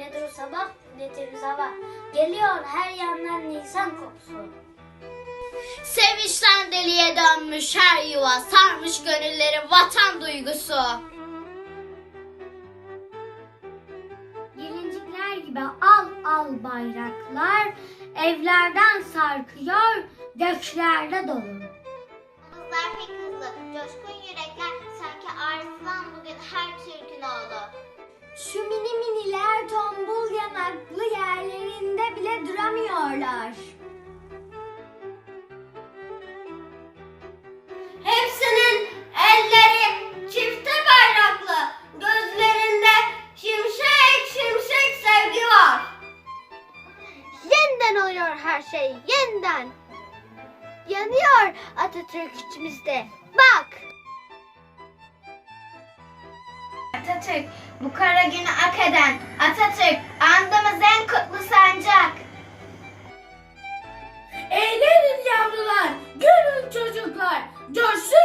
nedir sabah, nedir hava. Geliyor her yandan Nisan kokusu. Sevinçten deliye dönmüş her yuva, sarmış gönülleri vatan duygusu. Gelincikler gibi al al bayraklar evlerden sarkıyor, göklerde dolu. Omuzlar pek hızlı, coşkun yürekler, sanki arslan bugün her Türk'ün oğlu. Şu mini yanaklı yerlerinde bile duramıyorlar. Hepsinin elleri çifte bayraklı, gözlerinde şimşek şimşek sevgi var. Yeniden oluyor her şey, yeniden. Yanıyor Atatürk içimizde. Bak! Atatürk, bu kara günü ak eden Atatürk, ঘর। জোরসু